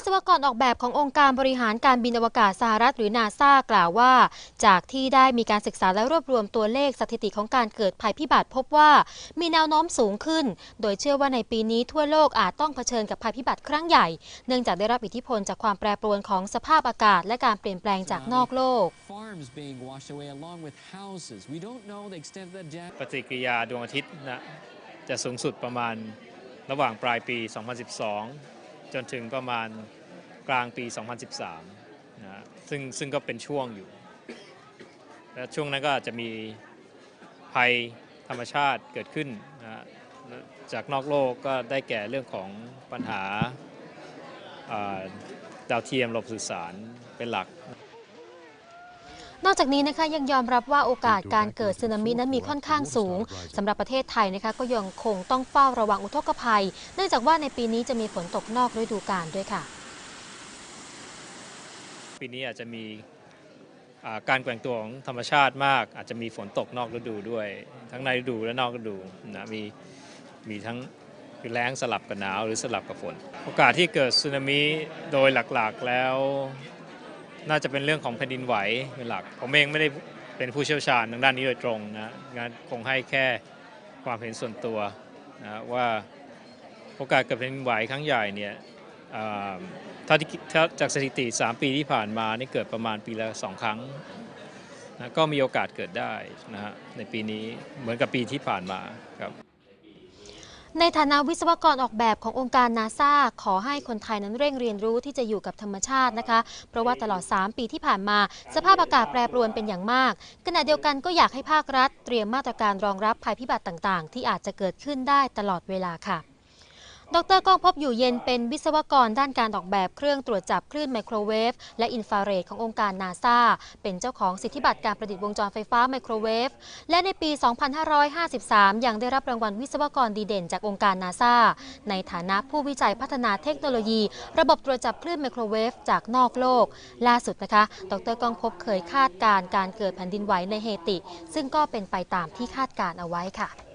วิศวกรออกแบบขององค์การบริหารการบินอวกาศสหรัฐหรือนาซากล่าวว่า จากที่ได้มีการศึกษาและรวบรวมตัวเลขสถิติของการเกิดภัยพิบัติพบว่ามีแนวโน้มสูงขึ้น โดยเชื่อว่าในปีนี้ทั่วโลกอาจต้องเผชิญกับภัยพิบัติครั้งใหญ่ เนื่องจากได้รับอิทธิพลจากความแปรปรวนของสภาพอากาศ และการเปลี่ยนแปลงจากนอกโลก ปฏิกิริยาดวงอาทิตย์นะจะสูงสุดประมาณระหว่างปลายปี 2012 จนถึงประมาณกลางปี 2013นะซึ่งซึ่งก็เป็นช่วงอยู่ และช่วงนั้นก็อาจจะมีภัยธรรมชาติเกิดขึ้นนะจากนอกโลกก็ได้แก่เรื่องของปัญหาอ่าดาวเทียมระบบสื่อสารเป็นหลัก นอกจากนี้นะคะยังยอมรับว่าโอกาสการเกิดสึนามินั้นมีค่อนข้างสูงสำหรับประเทศไทยนะคะก็ยังคงต้องเฝ้าระวังอุทกภัย เนื่องจากว่าในปีนี้จะมีฝนตกนอกฤดูกาลด้วยค่ะ ปีนี้อาจจะมีอ่าการแกว่งตัวของธรรมชาติมาก อาจจะมีฝนตกนอกฤดูด้วย ทั้งในฤดูและนอกฤดูนะมีมีทั้งคือแล้งสลับกับหนาวหรือสลับกับฝน โอกาสที่เกิดสึนามิโดยหลักๆแล้ว น่าจะเป็นเรื่องของแผ่นดินไหวเป็นหลัก ผมเองไม่ได้เป็นผู้เชี่ยวชาญทางด้านนี้โดยตรงนะงั้นคงให้แค่ความเห็นส่วนตัวนะว่าโอกาสเกิดแผ่นดินไหวครั้งใหญ่เนี่ยถ้าถ้าจากสถิติ 3 ปีที่ผ่านมานี่เกิดประมาณปีละ2ครั้งนะก็มีโอกาสเกิดได้นะฮะในปีนี้เหมือนกับปีที่ผ่านมาครับ ในฐานะวิศวกรออกแบบขององค์การนาซาขอให้คนไทยนั้นเร่งเรียนรู้ที่จะอยู่กับธรรมชาตินะคะ เพราะว่าตลอด 3 ปีที่ผ่านมา สภาพอากาศแปรปรวนเป็นอย่างมาก ขณะเดียวกันก็อยากให้ภาครัฐ เตรียมมาตรการรองรับภัยพิบัติต่าง ๆ ที่อาจจะเกิดขึ้นได้ตลอดเวลาค่ะ ดรก้องพบอยู่เย็นเป็นวิศวกรด้านการออกแบบเครื่องตรวจจับคลื่นไมโครเวฟและอินฟราเรดขององค์การนาซาเป็นเจ้าของสิทธิบัตรการประดิษฐ์วงจรไฟฟ้าไมโครเวฟและในปี 2553 ยังได้รับรางวัลวิศวกรดีเด่นจากองค์การนาซาในฐานะผู้วิจัยพัฒนาเทคโนโลยี ระบบตรวจจับคลื่นไมโครเวฟจากนอกโลก ล่าสุดนะคะ ดรก้องพบเคยคาดการณ์การเกิดแผ่นดินไหวในเฮติ ซึ่งก็เป็นไปตามที่คาดการณ์เอาไว้ค่ะ